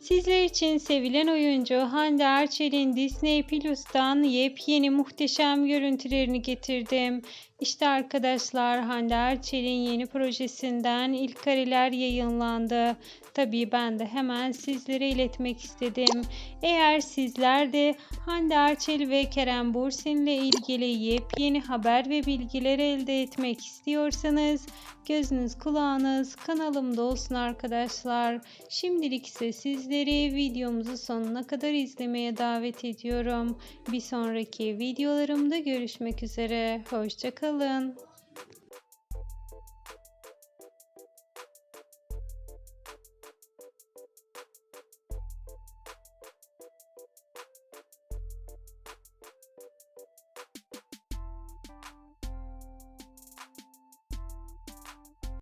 Sizler için sevilen oyuncu Hande Erçel'in Disney Plus'tan yepyeni muhteşem görüntülerini getirdim. İşte arkadaşlar Hande Erçel'in yeni projesinden ilk kareler yayınlandı. Tabii ben de hemen sizlere iletmek istedim. Eğer sizler de Hande Erçel ve Kerem Bürsin ile ilgili yepyeni haber ve bilgiler elde etmek istiyorsanız gözünüz kulağınız kanalımda olsun arkadaşlar. Şimdilik ise sizleri videomuzu sonuna kadar izlemeye davet ediyorum. Bir sonraki videolarımda görüşmek üzere. Hoşçakalın.